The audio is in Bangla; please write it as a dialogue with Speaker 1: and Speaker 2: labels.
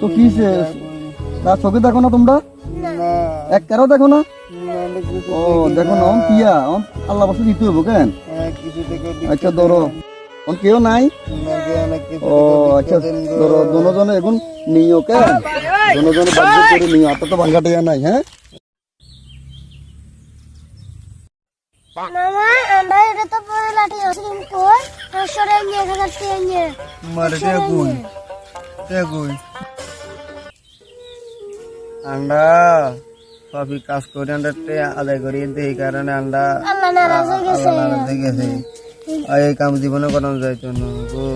Speaker 1: তো কি সে তার চোখে না তোমরা এক কেরো দেখো না দেখো না অন আল্লাহ বসে দিতে আচ্ছা ধরো কেউ নাই ও আচ্ছা ধরো দোনোজনে এখন নিও কেন করে নিও আত তো ভাঙ্গাটে নাই হ্যাঁ
Speaker 2: মারে তে কই আন্ডা সবই কাজ করে আন্ডারতে আদায় করি এই কারণে আন্ডা
Speaker 3: আল্লাহ নারাজ হয়ে গেছে
Speaker 2: এই কাম জীবনে করানো যাইতো না গো